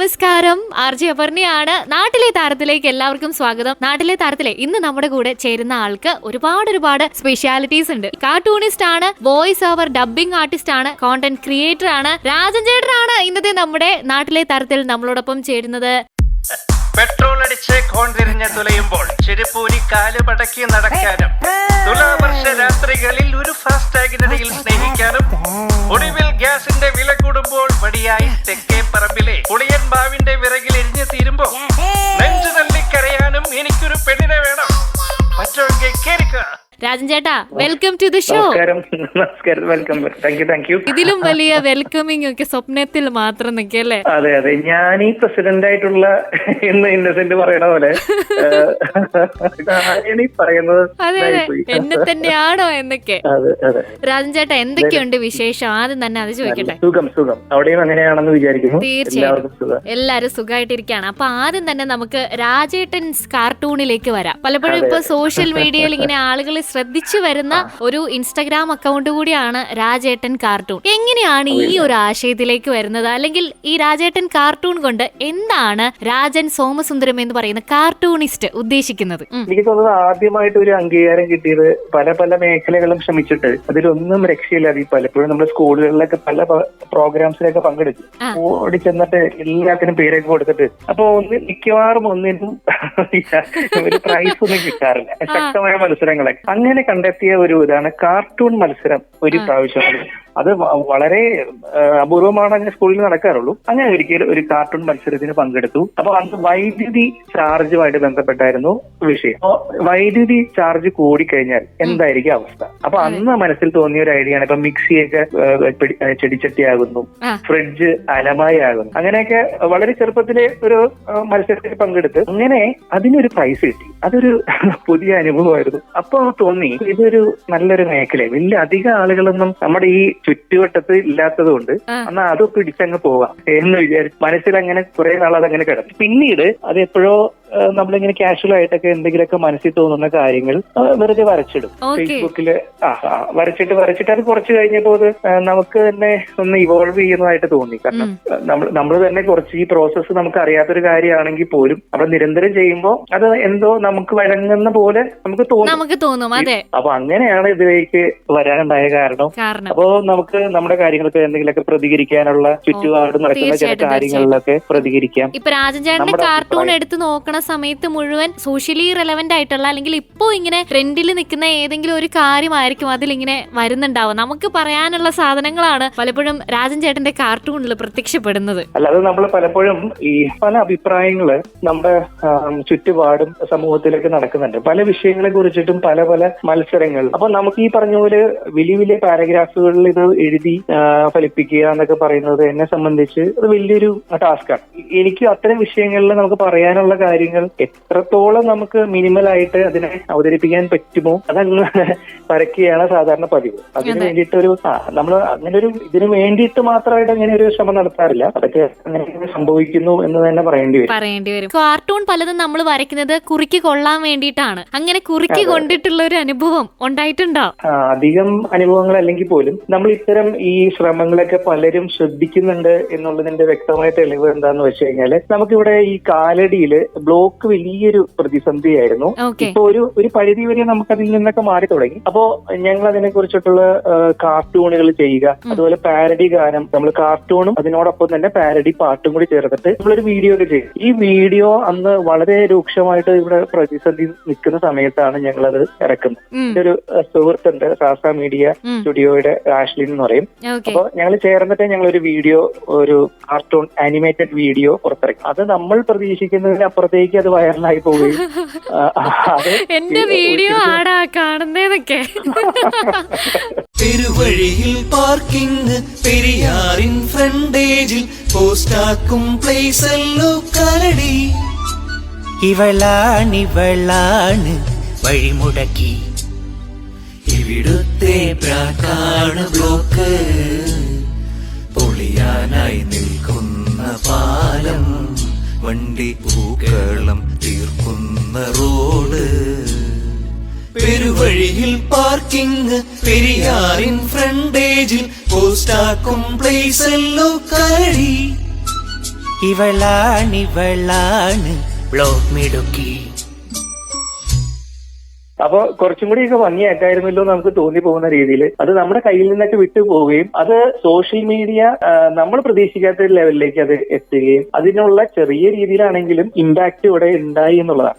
നമസ്കാരം. R G അപർണയാണ്. നാട്ടിലെ താരത്തിലേക്ക് എല്ലാവർക്കും സ്വാഗതം. നാട്ടിലെ താരത്തിലെ ഇന്ന് നമ്മുടെ കൂടെ ചേരുന്ന ആൾക്ക് ഒരുപാട് ഒരുപാട് സ്പെഷ്യാലിറ്റീസ് ഉണ്ട്. കാർട്ടൂണിസ്റ്റ് ആണ് വോയിസ് ഓവർ ഡബിംഗ് ആർട്ടിസ്റ്റ് ആണ് കോണ്ടന്റ് ക്രിയേറ്റർ ആണ് രാജൻ ചേട്ടനാണ് ഇന്നത്തെ നമ്മുടെ നാട്ടിലെ താരത്തിൽ നമ്മളോടൊപ്പം ചേരുന്നത്. പെട്രോൾ അടിച്ച് കോൺ തിരിഞ്ഞ തുലയുമ്പോൾ ചെരുപ്പൂരി കാൽ പടക്കി നടക്കാനും തുലാവർഷ രാത്രികളിൽ ഒരു ഫാസ്ടാഗിനിടയിൽ സ്നേഹിക്കാനും ഒടുവിൽ ഗ്യാസിന്റെ വില കൂടുമ്പോൾ വടിയായി തെക്കേ പറമ്പിലെ പുളിയൻ ചേട്ടാ വെൽക്കം ടു ദി ഷോ നമസ്കാരം welcome thank you thank you ഇതിലും വലിയ വെൽക്കമിങ് ഒക്കെ സ്വപ്നത്തിൽ മാത്രം നിൽക്കല്ലേ അതെ അതെ. ഞാൻ ഈ പ്രസിഡന്റ് ആയിട്ടുള്ള എന്ന് ഇന്നസെന്റ് പറയണ പോലെ പറയുന്നത്? അതെ അതെ. എന്നെ തന്നെയാണോ എന്നൊക്കെ. രാജൻ ചേട്ടാ എന്തൊക്കെയുണ്ട് വിശേഷം? ആദ്യം തന്നെ അത് ചോദിക്കട്ടെ. സുഖം സുഖം. അവിടെയും അങ്ങനെയാണെന്ന് വിചാരിക്കുന്നു. തീർച്ചയായും. എല്ലാരും സുഖമായിട്ടിരിക്കുകയാണ്. അപ്പൊ ആദ്യം തന്നെ നമുക്ക് രാജേട്ടൻസ് കാർട്ടൂണിലേക്ക് വരാം. പലപ്പോഴും ഇപ്പൊ സോഷ്യൽ മീഡിയയിൽ ഇങ്ങനെ ആളുകൾ ശ്രദ്ധിച്ചു വരുന്ന ഒരു ഇൻസ്റ്റാഗ്രാം അക്കൗണ്ട് കൂടിയാണ് രാജേട്ടൻ കാർട്ടൂൺ എങ്ങനെയാണ് ഈ ഒരു ആശയത്തിലേക്ക് വരുന്നത്? അല്ലെങ്കിൽ ഈ രാജേട്ടൻ കാർട്ടൂൺ കൊണ്ട് എന്താണ് രാജൻ സോമസുന്ദരം എന്ന് പറയുന്ന കാർട്ടൂണിസ്റ്റ് ഉദ്ദേശിക്കുന്നത്. എനിക്ക് തോന്നുന്നത് ആദ്യമായിട്ട് ഒരു അംഗീകാരം കിട്ടിയത് പല പല മേഖലകളും ശ്രമിച്ചിട്ട് അതിലൊന്നും രക്ഷയില്ലാതെ പലപ്പോഴും നമ്മുടെ സ്കൂളുകളിലൊക്കെ പല പ്രോഗ്രാംസിലൊക്കെ പങ്കെടുത്തു. ഓടി ചെന്നിട്ട് എല്ലാത്തിനും പേരൊക്കെ കൊടുത്തിട്ട്. അപ്പൊ ഒന്ന് മിക്കവാറും ഒന്നിനും ഒരു പ്രൈസ് ഒന്നും കിട്ടാറില്ല. ശക്തമായ മത്സരങ്ങളൊക്കെ. അങ്ങനെ കണ്ടെത്തിയ ഒരു ഇതാണ് കാർട്ടൂൺ മത്സരം ഒരു പ്രാവശ്യം. അത് വളരെ അപൂർവമാണ് അങ്ങനെ സ്കൂളിൽ നടക്കാറുള്ളൂ. അങ്ങനെ ഒരിക്കലും ഒരു കാർട്ടൂൺ മത്സരത്തിന് പങ്കെടുത്തു. അപ്പൊ അന്ന് വൈദ്യുതി ചാർജുമായിട്ട് ബന്ധപ്പെട്ടായിരുന്നു വിഷയം. അപ്പൊ വൈദ്യുതി ചാർജ് കൂടിക്കഴിഞ്ഞാൽ എന്തായിരിക്കും അവസ്ഥ? അപ്പൊ അന്ന് മനസ്സിൽ തോന്നിയ ഒരു ഐഡിയ ആണ്. ഇപ്പൊ മിക്സിയൊക്കെ ചെടിച്ചട്ടിയാകുന്നു. ഫ്രിഡ്ജ് അലമായി ആകുന്നു അങ്ങനെയൊക്കെ വളരെ ചെറുപ്പത്തിലെ ഒരു മത്സരത്തിൽ പങ്കെടുത്ത് അങ്ങനെ അതിനൊരു പ്രൈസ് കിട്ടി. അതൊരു പുതിയ അനുഭവമായിരുന്നു. അപ്പൊ തോന്നി ഇതൊരു നല്ലൊരു മേഖല വലിയ അധികം ആളുകളൊന്നും നമ്മുടെ ഈ ചുറ്റുവട്ടത്ത് ഇല്ലാത്തത് കൊണ്ട് എന്നാൽ എന്നാ അത് പിടിച്ചങ്ങ് പോവാം എന്ന് വിചാരിച്ചു മനസ്സിൽ അങ്ങനെ കുറെ നാൾ അതങ്ങനെ കിടന്നു. പിന്നീട് അത് എപ്പോഴോ നമ്മളിങ്ങനെ കാഷ്വൽ ആയിട്ടൊക്കെ എന്തെങ്കിലുമൊക്കെ മനസ്സിൽ തോന്നുന്ന കാര്യങ്ങൾ വെറുതെ വരച്ചിടും. ഫേസ്ബുക്കിൽ ഫേസ്ബുക്കിൽ ആ വരച്ചിട്ട് വരച്ചിട്ട് അത് കുറച്ച് കഴിഞ്ഞപ്പോൾ അത് നമുക്ക് തന്നെ ഒന്ന് ഇവോൾവ് ചെയ്യുന്നതായിട്ട് തോന്നി. കാരണം നമ്മൾ നമ്മൾ തന്നെ കുറച്ച് ഈ പ്രോസസ്സ് നമുക്ക് അറിയാത്തൊരു കാര്യമാണെങ്കിൽ പോലും നമ്മൾ നിരന്തരം ചെയ്യുമ്പോൾ അത് എന്തോ നമുക്ക് വഴങ്ങുന്ന പോലെ നമുക്ക് തോന്നും. നമുക്ക് തോന്നും അതെ. അപ്പൊ അങ്ങനെയാണ് ഇതിലേക്ക് വരാനുണ്ടായ കാരണം. അപ്പോ നമുക്ക് നമ്മുടെ കാര്യങ്ങൾക്ക് എന്തെങ്കിലുമൊക്കെ പ്രതികരിക്കാനുള്ള ചുറ്റുപാട് നടക്കുന്ന ചില കാര്യങ്ങളിലൊക്കെ പ്രതികരിക്കാം. ഇപ്പൊ രാജൻ ചേട്ടന്റെ കാർട്ടൂൺ എടുത്ത് നോക്കണ സമയത്ത് മുഴുവൻ സോഷ്യലി റെലവെന്റ് ആയിട്ടുള്ള അല്ലെങ്കിൽ ഇപ്പോ ഇങ്ങനെ ട്രെൻഡിൽ നിൽക്കുന്ന ഏതെങ്കിലും ഒരു കാര്യമായിരിക്കും അതിലിങ്ങനെ വരുന്നുണ്ടാവും നമുക്ക് പറയാനുള്ള സാധനങ്ങളാണ് പലപ്പോഴും രാജൻ ചേട്ടന്റെ കാർട്ടൂണിൽ പ്രത്യക്ഷപ്പെടുന്നത് അല്ലാതെ നമ്മൾ പലപ്പോഴും ഈ പല അഭിപ്രായങ്ങൾ നമ്മുടെ ചുറ്റുപാടും സമൂഹത്തിലേക്ക് നടക്കുന്നുണ്ട്. പല വിഷയങ്ങളെ കുറിച്ചിട്ടും പല പല മത്സരങ്ങൾ. അപ്പൊ നമുക്ക് ഈ പറഞ്ഞ പോലെ വലിയ വലിയ പാരഗ്രാഫുകളിൽ ഇത് എഴുതി ആ, ഫലിപ്പിക്കുക എന്നൊക്കെ പറയുന്നത് എന്നെ സംബന്ധിച്ച് അത് വലിയൊരു ടാസ്ക്കാണ്. എനിക്ക് അത്തരം വിഷയങ്ങളിൽ നമുക്ക് പറയാനുള്ള കാര്യങ്ങൾ എത്രത്തോളം നമുക്ക് മിനിമൽ ആയിട്ട് അതിനെ അവതരിപ്പിക്കാൻ പറ്റുമോ അതങ്ങ് വരയ്ക്കുകയാണ് സാധാരണ പതിവ്. അതിന് അതെ. വേണ്ടിയിട്ട് ഒരു നമ്മൾ അങ്ങനെ ഒരു ഇതിന് വേണ്ടിയിട്ട് മാത്രമായിട്ട് അങ്ങനെ ഒരു ശ്രമം നടത്താറില്ല. അതൊക്കെ അങ്ങനെ സംഭവിക്കുന്നു എന്ന് തന്നെ പറയേണ്ടി വരും. പറയേണ്ടി വരും. കാർട്ടൂൺ പലതും നമ്മൾ വരയ്ക്കുന്നത് കുറിക്ക് കൊള്ളാൻ വേണ്ടിയിട്ടാണ്. അങ്ങനെ കുറിക്ക് കൊണ്ടിട്ടുള്ള ഒരു അനുഭവം ഉണ്ടായിട്ടുണ്ടോ? അധികം അനുഭവങ്ങൾ അല്ലെങ്കിൽ പോലും നമ്മൾ ഇത്തരം ഈ ശ്രമങ്ങളൊക്കെ പലരും ശ്രദ്ധിക്കുന്നുണ്ട് എന്നുള്ളതിന്റെ വ്യക്തമായ തെളിവ് എന്താന്ന് വെച്ച് കഴിഞ്ഞാൽ നമുക്കിവിടെ ഈ കാലടിയിൽ ബ്ലോക്ക് വലിയൊരു പ്രതിസന്ധിയായിരുന്നു. ഇപ്പൊ ഒരു ഒരു പരിധി വരെ നമുക്ക് അതിൽ നിന്നൊക്കെ മാറി തുടങ്ങി. അപ്പോ ഞങ്ങൾ അതിനെ കുറിച്ചിട്ടുള്ള കാർട്ടൂണുകൾ ചെയ്യുക അതുപോലെ പാരഡി ഗാനം നമ്മൾ കാർട്ടൂണും അതിനോടൊപ്പം തന്നെ പാരഡി പാട്ടും കൂടി ചേർത്തിട്ട് നമ്മളൊരു വീഡിയോ ഒക്കെ ചെയ്യും. ഈ വീഡിയോ അന്ന് വളരെ രൂക്ഷമായിട്ട് ഇവിടെ പ്രതിസന്ധി നിൽക്കുന്ന സമയത്താണ് ഞങ്ങളത് ഇറക്കുന്നത്. എന്റെ ഒരു സുഹൃത്തുണ്ട് സാസ മീഡിയ സ്റ്റുഡിയോയുടെ സ്റ്റുഡിയോയുടെ ആഷ്ലിൻ എന്ന് പറയും. അപ്പൊ ഞങ്ങൾ ചേർന്നിട്ട് ഞങ്ങൾ ഒരു വീഡിയോ ഒരു കാർട്ടൂൺ ആനിമേറ്റഡ് വീഡിയോ പുറത്തിറക്കി. അത് നമ്മൾ പ്രതീക്ഷിക്കുന്നതിന് അപ്പുറത്തേക്ക് അത് വൈറലായി പോവുകയും എന്റെ വീഡിയോ ആടാ കാണുന്നതൊക്കെ പെരുവഴിയിൽ പാർക്കിംഗ് പെരിയാറിൻ ഫ്രണ്ടേജിൽ പോസ്റ്റാക്കും പ്ലേസല്ലോ കരടി. ഇവളാണിവളാണ് വഴിമുടക്കി. ഇവിടുത്തെ പ്രാക്കാണ് വണ്ടി പൂക്കളം തീർക്കുന്ന റോഡ്. പെരുവഴിയിൽ പാർക്കിംഗ് പെരിയാറിൻ ഫ്രണ്ടേജിൽ പോസ്റ്റാക്കും പ്ലേസല്ലോ കഴി ഇവളാണിവളാണ് ബ്ലോക്ക് മിടുക്കി. അപ്പൊ കുറച്ചും കൂടിയൊക്കെ ഭംഗിയാക്കായിരുന്നല്ലോ നമുക്ക് തോന്നി പോകുന്ന രീതിയിൽ അത് നമ്മുടെ കയ്യിൽ നിന്നൊക്കെ വിട്ടു പോവുകയും അത് സോഷ്യൽ മീഡിയ നമ്മൾ പ്രതീക്ഷിക്കാത്ത ഒരു ലെവലിലേക്ക് അത് എത്തുകയും അതിനുള്ള ചെറിയ രീതിയിലാണെങ്കിലും ഇമ്പാക്ട് ഇവിടെ ഉണ്ടായി എന്നുള്ളതാണ്.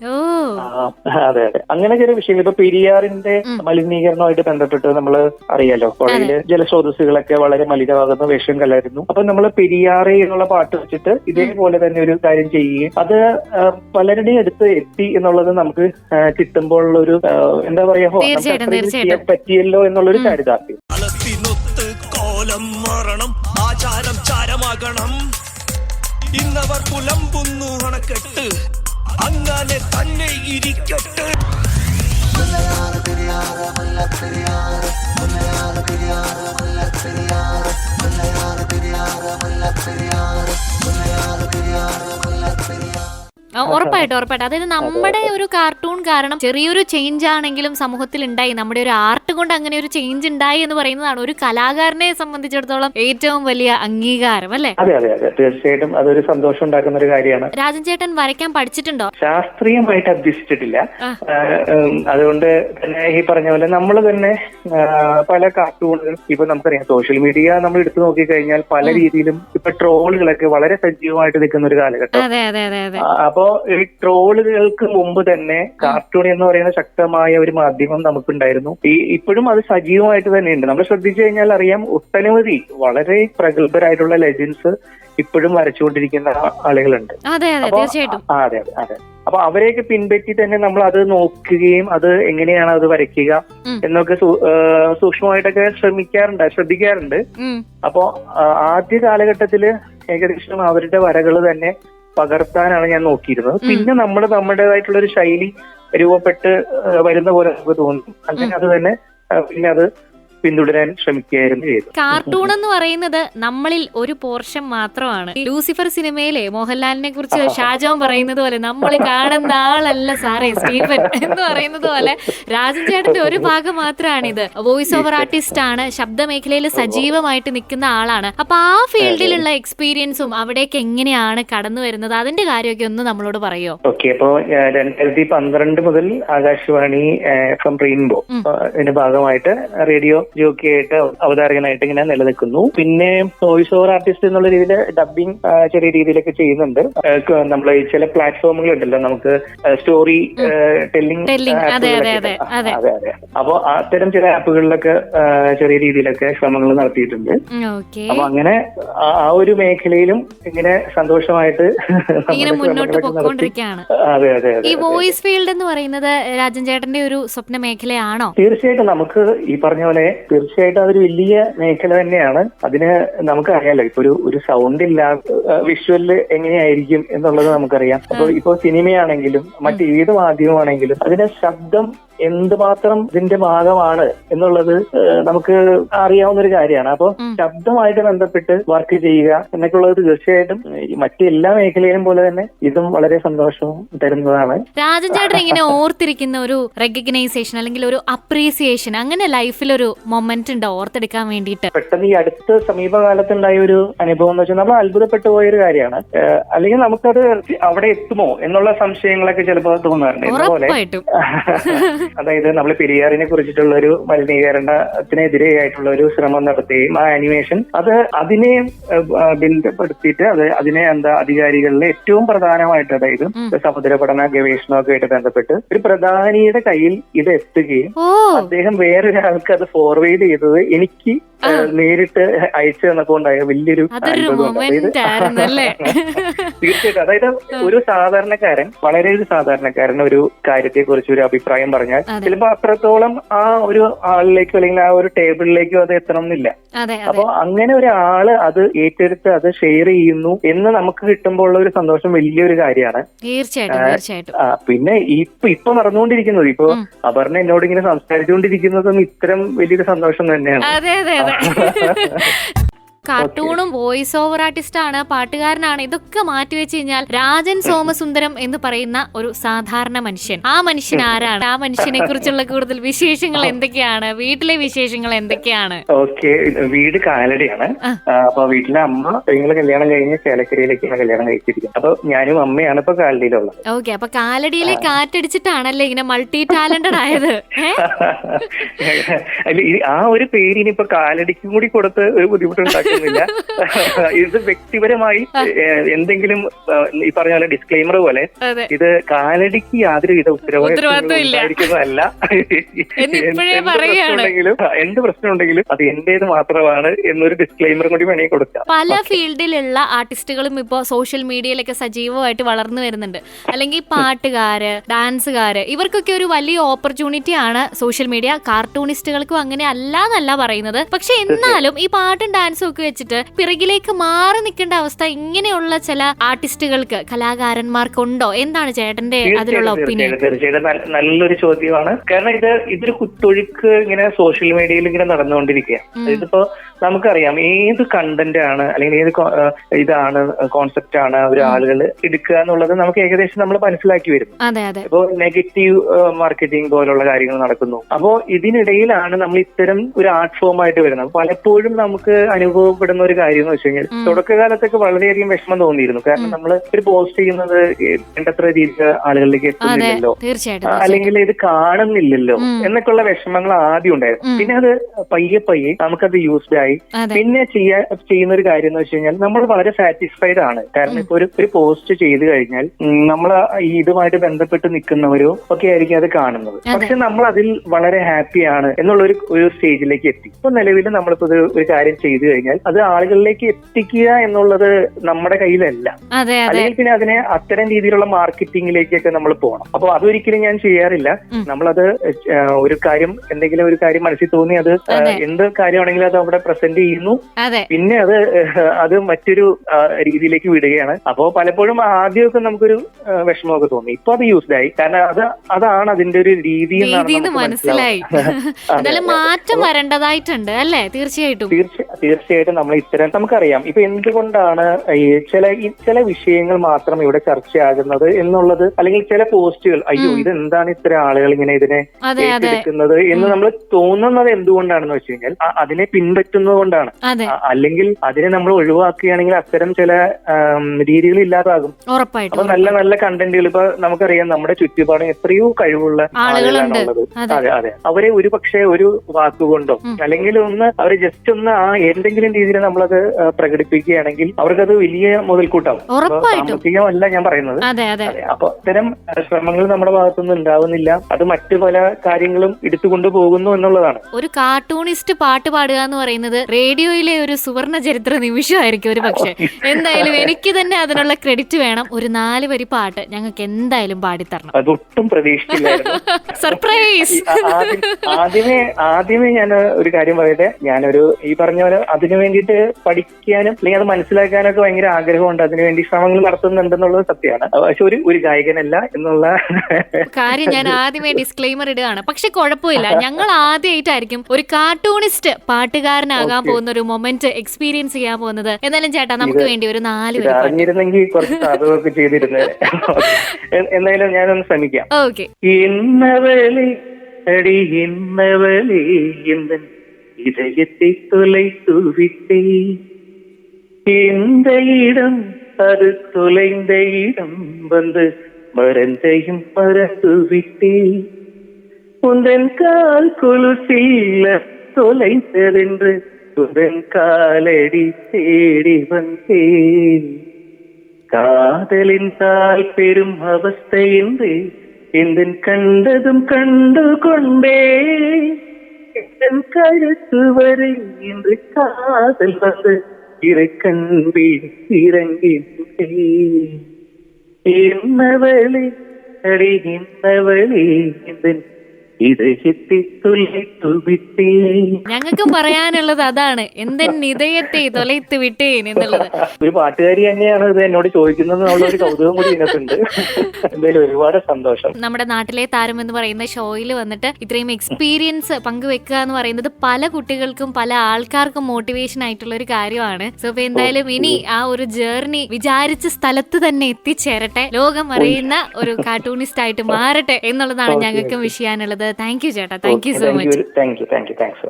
അതെ അതെ. അങ്ങനെ ചില വിഷയങ്ങൾ. ഇപ്പൊ പെരിയാറിന്റെ മലിനീകരണവുമായിട്ട് ബന്ധപ്പെട്ട് നമ്മൾ അറിയാലോ? പുഴയിൽ ജലസ്രോതസ്സുകളൊക്കെ വളരെ മലിനമാകുന്ന വേഷം കലായിരുന്നു അപ്പൊ നമ്മൾ പെരിയാറെ എന്നുള്ള പാട്ട് വെച്ചിട്ട് ഇതേപോലെ തന്നെ ഒരു കാര്യം ചെയ്യുകയും അത് പലരുടെയും അടുത്ത് എത്തി എന്നുള്ളത് നമുക്ക് കിട്ടുമ്പോഴുള്ള ഒരു എന്താ പറയാ പറ്റിയല്ലോ എന്നുള്ളൊരു ചാരിതാർത്ഥ്യം. കോലം മാറണം ആചാരം ചാരമാകണം. ഇന്നവർ പുലമ്പുന്നു അണക്കെട്ട് അങ്ങനെ തന്നെ ഇരിക്കട്ടെ. ഉറപ്പായിട്ടും ഉറപ്പായിട്ടും. അതായത് നമ്മുടെ ഒരു കാർട്ടൂൺ കാരണം ചെറിയൊരു ചേഞ്ച് ആണെങ്കിലും സമൂഹത്തിൽ ഉണ്ടായി. നമ്മുടെ ഒരു ആർട്ട് കൊണ്ട് അങ്ങനെ ഒരു ചേഞ്ച് ഉണ്ടായി എന്ന് പറയുന്നതാണ് ഒരു കലാകാരനെ സംബന്ധിച്ചിടത്തോളം ഏറ്റവും വലിയ അംഗീകാരം അല്ലേ? അതെ അതെ അതെ. തീർച്ചയായിട്ടും അതൊരു സന്തോഷം ഉണ്ടാക്കുന്ന ഒരു കാര്യമാണ്. രാജൻ ചേട്ടൻ വരയ്ക്കാൻ പഠിച്ചിട്ടുണ്ടോ? ശാസ്ത്രീയമായിട്ട് അഭ്യസിച്ചിട്ടില്ല. അതുകൊണ്ട് തന്നെ ഈ പറഞ്ഞ പോലെ നമ്മൾ തന്നെ പല കാർട്ടൂണുകൾ ഇപ്പൊ നമുക്കറിയാം സോഷ്യൽ മീഡിയ നമ്മൾ എടുത്തു നോക്കിക്കഴിഞ്ഞാൽ പല രീതിയിലും ഇപ്പൊ ട്രോളുകളൊക്കെ വളരെ സജീവമായിട്ട് നിൽക്കുന്ന ഒരു കാലഘട്ടം. അപ്പൊ അപ്പോ ഈ ട്രോളുകൾക്ക് മുമ്പ് തന്നെ കാർട്ടൂൺ എന്ന് പറയുന്ന ശക്തമായ ഒരു മാധ്യമം നമുക്കുണ്ടായിരുന്നു. ഈ ഇപ്പോഴും അത് സജീവമായിട്ട് തന്നെയുണ്ട്. നമ്മൾ ശ്രദ്ധിച്ചു കഴിഞ്ഞാൽ അറിയാം ഒട്ടനവധി വളരെ പ്രഗത്ഭരായിട്ടുള്ള ലെജൻസ് ഇപ്പോഴും വരച്ചുകൊണ്ടിരിക്കുന്ന ആളുകളുണ്ട്. അതെ അതെ അപ്പൊ അതെ അതെ അതെ. അപ്പൊ അവരെയൊക്കെ പിൻപറ്റി തന്നെ നമ്മൾ അത് നോക്കുകയും അത് എങ്ങനെയാണ് അത് വരയ്ക്കുക എന്നൊക്കെ സൂക്ഷ്മമായിട്ടൊക്കെ ശ്രമിക്കാറുണ്ട് ശ്രദ്ധിക്കാറുണ്ട്. അപ്പോ ആദ്യ കാലഘട്ടത്തിൽ ഏകദേശം അവരുടെ വരകൾ തന്നെ പകർത്താനാണ് ഞാൻ നോക്കിയിരുന്നത്. പിന്നെ നമ്മൾ നമ്മുടേതായിട്ടുള്ള ഒരു ശൈലി രൂപപ്പെട്ട് വരുന്ന പോലെ നമുക്ക് തോന്നുന്നു. അങ്ങനെ അത് തന്നെ പിന്നെ അത് പിന്തുടരാൻ ശ്രമിക്കുകയായിരുന്നു ചെയ്തു കാർട്ടൂൺ എന്ന് പറയുന്നത് നമ്മളിൽ ഒരു പോർഷൻ മാത്രമാണ്. ലൂസിഫർ സിനിമയിലെ മോഹൻലാലിനെ കുറിച്ച് ഷാജോൻ പറയുന്നത് പോലെ നമ്മൾ കാണുന്ന ആളല്ല സാറേ സ്റ്റീഫൻ എന്ന് പറയുന്നത് പോലെ രാജൻ ചേട്ടന്റെ ഒരു ഭാഗം മാത്രമാണിത് വോയിസ് ഓവർ ആർട്ടിസ്റ്റ് ആണ് ശബ്ദമേഖലയിൽ സജീവമായിട്ട് നിൽക്കുന്ന ആളാണ്. അപ്പൊ ആ ഫീൽഡിലുള്ള എക്സ്പീരിയൻസും അവിടേക്ക് എങ്ങനെയാണ് കടന്നു വരുന്നത്? അതിന്റെ കാര്യമൊക്കെ ഒന്ന് നമ്മളോട് പറയോ? ഓക്കെ അപ്പോ രണ്ടായിരത്തി പന്ത്രണ്ട് മുതൽ ആകാശവാണി എഫ് എം റെയിൻബോ ഇതിന്റെ ഭാഗമായിട്ട് റേഡിയോ ജോക്കി ആയിട്ട് അവതാരകനായിട്ട് ഇങ്ങനെ നിലനിൽക്കുന്നു. പിന്നെ വോയിസ് ഓവർ ആർട്ടിസ്റ്റ് എന്നുള്ള രീതിയിൽ ഡബിങ് ചെറിയ രീതിയിലൊക്കെ ചെയ്യുന്നുണ്ട്. നമ്മൾ ചില പ്ലാറ്റ്ഫോമുകൾ ഉണ്ടല്ലോ നമുക്ക് സ്റ്റോറി ടെല്ലിംഗ് അതെ, അതെ, അതെ, അപ്പോ അത്തരം ചില ആപ്പുകളിലൊക്കെ ചെറിയ രീതിയിലൊക്കെ ശ്രമങ്ങൾ നടത്തിയിട്ടുണ്ട്. അപ്പൊ അങ്ങനെ ആ- ഒരു മേഖലയിലും ഇങ്ങനെ സന്തോഷമായിട്ട് ഇങ്ങനെ മുന്നോട്ട് അതെ അതെ ഈ വോയിസ് ഫീൽഡ് എന്ന് പറയുന്നത് രാജൻ ചേട്ടന്റെ ഒരു സ്വപ്ന മേഖലയാണോ തീർച്ചയായിട്ടും നമുക്ക് ഈ പറഞ്ഞ പോലെ തീർച്ചയായിട്ടും അതൊരു വലിയ മേഖല തന്നെയാണ്. അതിന് നമുക്ക് അറിയാലോ ഇപ്പൊ ഒരു ഒരു സൗണ്ട് ഇല്ല വിഷ്വൽ എങ്ങനെയായിരിക്കും എന്നുള്ളത് നമുക്കറിയാം. അപ്പൊ ഇപ്പൊ സിനിമയാണെങ്കിലും മറ്റേത് മാധ്യമമാണെങ്കിലും അതിന്റെ ശബ്ദം എന്തുമാത്രം ഇതിന്റെ ഭാഗമാണ് എന്നുള്ളത് നമുക്ക് അറിയാവുന്ന ഒരു കാര്യമാണ്. അപ്പൊ ശബ്ദമായിട്ട് ബന്ധപ്പെട്ട് വർക്ക് ചെയ്യുക എന്നൊക്കെയുള്ളത് തീർച്ചയായിട്ടും മറ്റു എല്ലാ മേഖലയിലും പോലെ തന്നെ ഇതും വളരെ സന്തോഷവും തരുന്നതാണ്. രാജൻ ചേട്ടൻ ഇങ്ങനെ ഓർത്തിരിക്കുന്ന ഒരു റെക്കഗ്നൈസേഷൻ അല്ലെങ്കിൽ ഒരു അപ്രീസിയേഷൻ അങ്ങനെ ലൈഫിൽ ഒരു മൊമെന്റ് ഉണ്ട് ഓർത്തെടുക്കാൻ വേണ്ടിയിട്ട്. പെട്ടെന്ന് ഈ അടുത്ത സമീപകാലത്തുണ്ടായ ഒരു അനുഭവം എന്ന് വെച്ചാൽ നമ്മൾ അത്ഭുതപ്പെട്ടു പോയ ഒരു കാര്യമാണ് അല്ലെങ്കിൽ നമുക്കത് അവിടെ എത്തുമോ എന്നുള്ള സംശയങ്ങളൊക്കെ ചിലപ്പോൾ തോന്നാറുണ്ട്. ഇതുപോലെ അതായത് നമ്മൾ പെരിയാറിനെ കുറിച്ചിട്ടുള്ള ഒരു മലിനീകരണത്തിനെതിരെ ആയിട്ടുള്ള ഒരു ശ്രമം നടത്തുകയും ആ അനിമേഷൻ അത് അതിനെ ബന്ധപ്പെടുത്തിയിട്ട് അത് അതിനെ എന്താ അധികാരികളിലെ ഏറ്റവും പ്രധാനമായിട്ട് അതായത് സമുദ്ര പഠന ഗവേഷണമൊക്കെ ആയിട്ട് ബന്ധപ്പെട്ട് ഒരു പ്രധാനിയുടെ കയ്യിൽ ഇത് എത്തുകയും അദ്ദേഹം വേറൊരാൾക്ക് അത് ഫോർവേഡ് ചെയ്തത് എനിക്ക് നേരിട്ട് അയച്ചു തന്നപ്പോണ്ടായ വലിയൊരു തീർച്ചയായിട്ടും. അതായത് ഒരു സാധാരണക്കാരൻ വളരെ ഒരു സാധാരണക്കാരൻ ഒരു കാര്യത്തെ കുറിച്ച് ഒരു അഭിപ്രായം പറഞ്ഞാൽ ചിലപ്പോ അത്രത്തോളം ആ ഒരു ആളിലേക്കോ അല്ലെങ്കിൽ ആ ഒരു ടേബിളിലേക്കോ അത് എത്തണം എന്നില്ല അപ്പൊ അങ്ങനെ ഒരാൾ അത് ഏറ്റെടുത്ത് അത് ഷെയർ ചെയ്യുന്നു എന്ന് നമുക്ക് കിട്ടുമ്പോൾ ഉള്ള ഒരു സന്തോഷം വലിയൊരു കാര്യമാണ്. തീർച്ചയായിട്ടും പിന്നെ ഇപ്പൊ ഇപ്പൊ നടന്നുകൊണ്ടിരിക്കുന്നത് ഇപ്പൊ അപർണ എന്നോട് ഇങ്ങനെ സംസാരിച്ചുകൊണ്ടിരിക്കുന്നതും ഇത്തരം വലിയൊരു സന്തോഷം തന്നെയാണ്. അതെ അതെ അതെ. കാർട്ടൂണും വോയിസ് ഓവർ ആർട്ടിസ്റ്റ് ആണ് പാട്ടുകാരനാണ്. ഇതൊക്കെ മാറ്റി വെച്ച് കഴിഞ്ഞാൽ രാജൻ സോമസുന്ദരം എന്ന് പറയുന്ന ഒരു സാധാരണ മനുഷ്യൻ. ആ മനുഷ്യൻ ആരാണ്? ആ മനുഷ്യനെ കുറിച്ചുള്ള കൂടുതൽ വിശേഷങ്ങൾ എന്തൊക്കെയാണ്? വീട്ടിലെ വിശേഷങ്ങൾ എന്തൊക്കെയാണ്? ഓക്കെ വീട് കാലടിയാണ്. അപ്പൊ വീട്ടിലെ അമ്മ നിങ്ങൾ കല്യാണം കഴിഞ്ഞ് ചേലക്കരയിലേക്കാണ് കല്യാണം കഴിച്ചിരിക്കുന്നത്. അപ്പൊ ഞാനും അമ്മയാണ് ഇപ്പൊ കാലടിയിലുള്ളത്. ഓക്കെ അപ്പൊ കാലടിയിലെ കാറ്റടിച്ചിട്ടാണല്ലേ ഇങ്ങനെ മൾട്ടി ടാലന്റഡ് ആയത് ആ ഒരു പേര് ഇനിയിപ്പോ കാലടിക്കും കൂടി കൊടുത്ത് ഒരു ബുദ്ധിമുട്ടുണ്ടാക്കുന്നില്ല ഇത് വ്യക്തിപരമായി എന്തെങ്കിലും ഈ പറഞ്ഞ പോലെ ഡിസ്ക്ലെയിമർ പോലെ ഇത് കാലടിക്ക് യാതൊരു വിധ ഉത്തരവാദിത്വങ്ങളും ഇല്ല. ഉണ്ടായിരിക്കുന്നതല്ല. എന്നിപ്പോഴേ എന്ത് പറയുകയാണ്. പ്രശ്നമുണ്ടെങ്കിലും എന്ത് പ്രശ്നമുണ്ടെങ്കിലും അത് എന്റേത് മാത്രമാണ് എന്നൊരു ഡിസ്ക്ലെയിമർ കൂടി വേണമെങ്കിൽ കൊടുക്കാം. പല ഫീൽഡിലുള്ള ആർട്ടിസ്റ്റുകളും ഇപ്പോ സോഷ്യൽ മീഡിയയിലൊക്കെ സജീവമായിട്ട് വളർന്നു വരുന്നുണ്ട്. അല്ലെങ്കിൽ പാട്ടുകാര് ഡാൻസുകാര് ഇവർക്കൊക്കെ ഒരു വലിയ ഓപ്പർച്യൂണിറ്റി ആണ് സോഷ്യൽ മീഡിയ കാർട്ടൂണിസ്റ്റുകൾക്കും അങ്ങനെ അല്ല എന്നല്ല പറയുന്നത്. പക്ഷെ എന്നാലും ഈ പാട്ടും ഡാൻസും ഒക്കെ വെച്ചിട്ട് പിറകിലേക്ക് മാറി നിൽക്കേണ്ട അവസ്ഥ ഇങ്ങനെയുള്ള ചില ആർട്ടിസ്റ്റുകൾക്ക് കലാകാരന്മാർക്ക് ഉണ്ടോ എന്താണ് ചേട്ടന്റെ അതിലുള്ള ഒപ്പീനിയൻ തീർച്ചയായിട്ടും. തീർച്ചയായിട്ടും നല്ലൊരു ചോദ്യമാണ്. കാരണം ഇത് ഇതൊരു കുത്തൊഴുക്ക് ഇങ്ങനെ സോഷ്യൽ മീഡിയയിൽ ഇങ്ങനെ നടന്നുകൊണ്ടിരിക്കുക ഇതിപ്പോ നമുക്കറിയാം ഏത് കണ്ടന്റ് ആണ് അല്ലെങ്കിൽ ഏത് ഇതാണ് കോൺസെപ്റ്റ് ആണ് ഒരു ആളുകൾ എടുക്കുക എന്നുള്ളത് നമുക്ക് ഏകദേശം നമ്മൾ മനസ്സിലാക്കി വരും അതെ അതെ. ഇപ്പോ നെഗറ്റീവ് മാർക്കറ്റിംഗ് പോലുള്ള കാര്യങ്ങൾ നടക്കുന്നു. അപ്പോ ഇതിനിടയിലാണ് നമ്മൾ ഇത്തരം ഒരു ആർട്ട് ഫോം ആയിട്ട് വരുന്നത്. പലപ്പോഴും നമുക്ക് അനുഭവപ്പെടുന്ന ഒരു കാര്യം എന്ന് വെച്ച് കഴിഞ്ഞാൽ തുടക്കകാലത്തൊക്കെ വളരെയധികം വിഷമം തോന്നിയിരുന്നു. കാരണം നമ്മൾ ഒരു പോസ്റ്റ് ചെയ്യുന്നത് വേണ്ടത്ര രീതിയിൽ ആളുകളിലേക്ക് എത്തുന്നില്ലല്ലോ. അല്ലെങ്കിൽ ഇത് കാണുന്നില്ലല്ലോ. എന്നൊക്കെയുള്ള വിഷമങ്ങൾ ആദ്യം ഉണ്ടായിരുന്നു. പിന്നെ അത് പയ്യെ പയ്യെ നമുക്കത് യൂസ്ഡ് ആയി. അതെ. പിന്നെ ചെയ്യാ ചെയ്യുന്ന ഒരു കാര്യം എന്ന് വെച്ച് കഴിഞ്ഞാൽ നമ്മൾ വളരെ സാറ്റിസ്ഫൈഡ് ആണ്. കാരണം ഇപ്പൊ ഒരു ഒരു പോസ്റ്റ് ചെയ്ത് കഴിഞ്ഞാൽ നമ്മൾ ഇതുമായിട്ട് ബന്ധപ്പെട്ട് നിൽക്കുന്നവരോ ഒക്കെ ആയിരിക്കും അത് കാണുന്നത്. പക്ഷെ നമ്മൾ അതിൽ വളരെ ഹാപ്പിയാണ് എന്നുള്ള ഒരു ഒരു സ്റ്റേജിലേക്ക് എത്തി. ഇപ്പൊ നിലവിൽ നമ്മളിപ്പോ ഒരു കാര്യം ചെയ്തു കഴിഞ്ഞാൽ അത് ആളുകളിലേക്ക് എത്തിക്കുക എന്നുള്ളത് നമ്മുടെ കയ്യിലല്ല. അല്ലെങ്കിൽ പിന്നെ അതിനെ അത്തരം രീതിയിലുള്ള മാർക്കറ്റിംഗിലേക്കൊക്കെ നമ്മൾ പോകണം. അപ്പൊ അതൊരിക്കലും ഞാൻ ചെയ്യാറില്ല. നമ്മളത് ഒരു കാര്യം എന്തെങ്കിലും ഒരു കാര്യം മനസ്സിൽ തോന്നി അതെ. എന്ത് കാര്യമാണെങ്കിലും അത് അവിടെ പ്രസന്റ് ചെയ്യുന്നു. അതെ. പിന്നെ അത് അത് മറ്റൊരു രീതിയിലേക്ക് വിടുകയാണ്. അപ്പോ പലപ്പോഴും ആദ്യമൊക്കെ നമുക്കൊരു വിഷമമൊക്കെ തോന്നി. ഇപ്പൊ അത് യൂസ്ഡ് ആയി. കാരണം അത് അതാണ് അതിന്റെ ഒരു രീതി എന്നാണ് മനസ്സിലായി. മാറ്റം വരേണ്ടതായിട്ടുണ്ട് അല്ലേ? തീർച്ചയായിട്ടും. തീർച്ച- തീർച്ചയായിട്ടും നമ്മൾ ഇത്തരം നമുക്കറിയാം. ഇപ്പൊ എന്തുകൊണ്ടാണ് ഈ ചില ഈ ചില വിഷയങ്ങൾ മാത്രം ഇവിടെ ചർച്ചയാകുന്നത് എന്നുള്ളത് അല്ലെങ്കിൽ ചില പോസ്റ്റുകൾ അയ്യോ ഇത് എന്താണ് ഇത്ര ആളുകൾ ഇങ്ങനെ ഇതിനെ ഏറ്റെടുക്കുന്നത്? എന്ന് നമ്മൾ തോന്നുന്നത് എന്തുകൊണ്ടാണെന്ന് വെച്ച് കഴിഞ്ഞാൽ അതിനെ പിൻപറ്റുന്നത് കൊണ്ടാണ്. അല്ലെങ്കിൽ അതിനെ നമ്മൾ ഒഴിവാക്കുകയാണെങ്കിൽ അത്തരം ചില രീതികൾ ഇല്ലാതാകും. അപ്പൊ നല്ല നല്ല കണ്ടന്റുകൾ ഇപ്പൊ നമുക്കറിയാം നമ്മുടെ ചുറ്റുപാടും എത്രയോ കഴിവുള്ള. ആളുകളാണുള്ളത്. അതെ. അതെ അവരെ ഒരു പക്ഷേ ഒരു വാക്കുകൊണ്ടോ അല്ലെങ്കിൽ ഒന്ന് അവരെ ജസ്റ്റ് ഒന്ന് ആ എന്തെങ്കിലും രീതിയിൽ നമ്മളത് പ്രകടിപ്പിക്കുകയാണെങ്കിൽ അവർക്കത് വലിയ മുതൽക്കൂട്ടാവും. സാമ്പത്തികമല്ല ഞാൻ പറയുന്നത്. അപ്പൊ ഇത്തരം ശ്രമങ്ങൾ നമ്മുടെ ഭാഗത്തുനിന്ന് ഉണ്ടാവുന്നില്ല. അത് മറ്റു പല കാര്യങ്ങളും എടുത്തുകൊണ്ട് പോകുന്നു എന്നുള്ളതാണ്. ഒരു കാർട്ടൂണിസ്റ്റ് പാട്ട് പാടുക എന്ന് പറയുന്നത് റേഡിയോയിലെ ഒരു സുവർണ ചരിത്ര നിമിഷമായിരിക്കും ഒരു പക്ഷേ. എന്തായാലും എനിക്ക് തന്നെ അതിനുള്ള ക്രെഡിറ്റ് വേണം. ഒരു നാല് വരി പാട്ട് ഞങ്ങൾക്ക് എന്തായാലും പാടിത്തരണം. അതൊട്ടും പ്രതീക്ഷിച്ചില്ലായിരുന്നു. സർപ്രൈസ് ആദ്യമേ ആദ്യമേ ഞാൻ ഒരു കാര്യം പറയട്ടെ? ഞാനൊരു ഈ പറഞ്ഞ പോലെ അതിനു വേണ്ടിയിട്ട് പഠിക്കാനും അല്ലെങ്കിൽ അത് മനസ്സിലാക്കാനൊക്കെ ഭയങ്കര ആഗ്രഹമുണ്ട്. അതിനുവേണ്ടി ശ്രമങ്ങൾ നടത്തുന്നുണ്ടെന്നുള്ളത് സത്യമാണ്. പക്ഷെ ഒരു ഒരു ഗായകനല്ല എന്നുള്ള കാര്യം ഞാൻ ആദ്യമേ ഡിസ്ക്ലെയിമർ ഇടുകയാണ്. പക്ഷെ കുഴപ്പമില്ല. ഞങ്ങൾ ആദ്യമായിട്ടായിരിക്കും ഒരു കാർട്ടൂണിസ്റ്റ് പാട്ടുകാരനാകാൻ പോകുന്ന ഒരു മൊമെന്റ് എക്സ്പീരിയൻസ് ചെയ്യാൻ പോകുന്നത്. എന്നാലും ചേട്ടാ നമുക്ക് വേണ്ടി ഒരു നാല് അറിഞ്ഞിരുന്നെങ്കിൽ കുറച്ച് സാധകമൊക്കെ ചെയ്തിരുന്നത് എന്തായാലും ഞാനൊന്ന് ശ്രമിക്കാം. ഓക്കെ ഇന്നവലി അടി എന്നവളെ എந்த இதயத்தை தொலைத்து விட்டே எந்த இடம் அது தொலைந்த இடம் வந்து மறந்தையும் மறந்து விட்டே உந்தன் கால் கொலுசில்ல தொலைந்ததென்று உந்தன் காலடி தேடி வந்தேன். காதலின் தாய் பெரும் அவஸ்தை என்று இந்த கண்டதும் கண்டு கொண்டேன். കരുത്തു വരെ കാതൽ വന്ന് ഇറക്കൻ വീരങ്ങി എന്നവളി അടിയുന്നവളി എന്തൻ ഞങ്ങൾക്കും പറയാനുള്ളത് അതാണ്. എന്തെൻ ഇതയത്തെ തൊലയത്ത് വിട്ടേൻ എന്നുള്ളത്. ഒരു പാട്ടുകാരി തന്നെയാണ് ഇത് എന്നോട് ചോദിക്കുന്നത് ഒരു കൗതുകം കൂടി ഇതിനകത്തുണ്ട്. എന്തായാലും ഒരുപാട് സന്തോഷം. നമ്മുടെ നാട്ടിലെ താരം എന്ന് പറയുന്ന ഷോയിൽ വന്നിട്ട് ഇത്രയും എക്സ്പീരിയൻസ് പങ്കുവെക്കുക എന്ന് പറയുന്നത് പല കുട്ടികൾക്കും പല ആൾക്കാർക്കും മോട്ടിവേഷൻ ആയിട്ടുള്ള ഒരു കാര്യമാണ്. സോ ഇപ്പൊ എന്തായാലും ഇനി ആ ഒരു ജേർണി വിചാരിച്ച സ്ഥലത്ത് തന്നെ എത്തിച്ചേരട്ടെ. ലോകം അറിയുന്ന ഒരു കാർട്ടൂണിസ്റ്റ് ആയിട്ട് മാറട്ടെ എന്നുള്ളതാണ് ഞങ്ങൾക്കും വിഷയാനുള്ളത് താങ്ക് യു ചേട്ടാ. Thank you so much thank you thank you thanks